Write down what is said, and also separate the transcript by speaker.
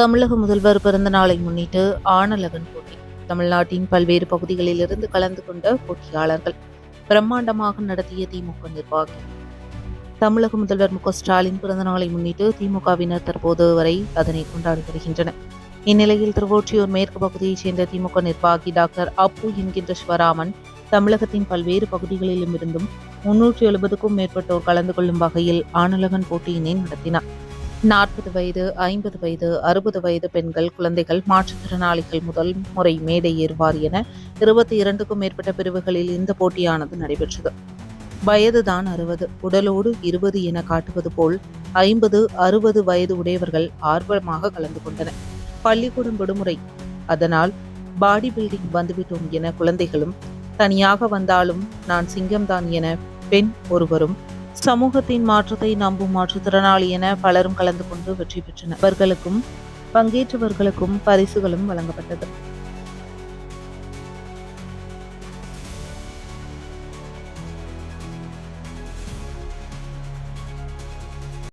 Speaker 1: தமிழக முதல்வர் பிறந்த நாளை முன்னிட்டு ஆனலகன் போட்டி. தமிழ்நாட்டின் பல்வேறு பகுதிகளிலிருந்து கலந்து கொண்ட போட்டியாளர்கள் பிரம்மாண்டமாக நடத்திய திமுக நிர்வாகி தமிழக முதல்வர் மு ஸ்டாலின் பிறந்த நாளை முன்னிட்டு திமுகவினர் தற்போது வரை அதனை கொண்டாடி வருகின்றனர். இந்நிலையில் திருவொற்றியூர் மேற்கு பகுதியைச் சேர்ந்த திமுக நிர்வாகி டாக்டர் அப்பு என்கின்ற சிவராமன் தமிழகத்தின் பல்வேறு பகுதிகளிலும் இருந்தும் முன்னூற்றி எழுபதுக்கும் மேற்பட்டோர் கலந்து கொள்ளும் வகையில் ஆனலகன் போட்டியினை நடத்தினார். நாற்பது வயது ஐம்பது வயது அறுபது வயது பெண்கள் குழந்தைகள் மாற்றுத்திறனாளிகள் முதல் முறை மேடை ஏறுவார் என இருபத்தி இரண்டுக்கும் மேற்பட்ட பிரிவுகளில் இந்த போட்டியானது நடைபெற்றது. வயதுதான் அறுபது உடலோடு இருபது என காட்டுவது போல் ஐம்பது அறுபது வயது உடையவர்கள் ஆர்வமாக கலந்து கொண்டனர். பள்ளிக்கூடம் விடுமுறை. அதனால் பாடி பில்டிங் வந்துவிட்டோம் என குழந்தைகளும் தனியாக வந்தாலும் நான் சிங்கம்தான் என பெண் ஒருவரும் சமூகத்தின் மாற்றத்தை நம்பும் மாற்றுத்திறனாளி என பலரும் கலந்து கொண்டு வெற்றி பெற்றனர். அவர்களுக்கும் பங்கேற்றவர்களுக்கும் பரிசுகளும் வழங்கப்பட்டது.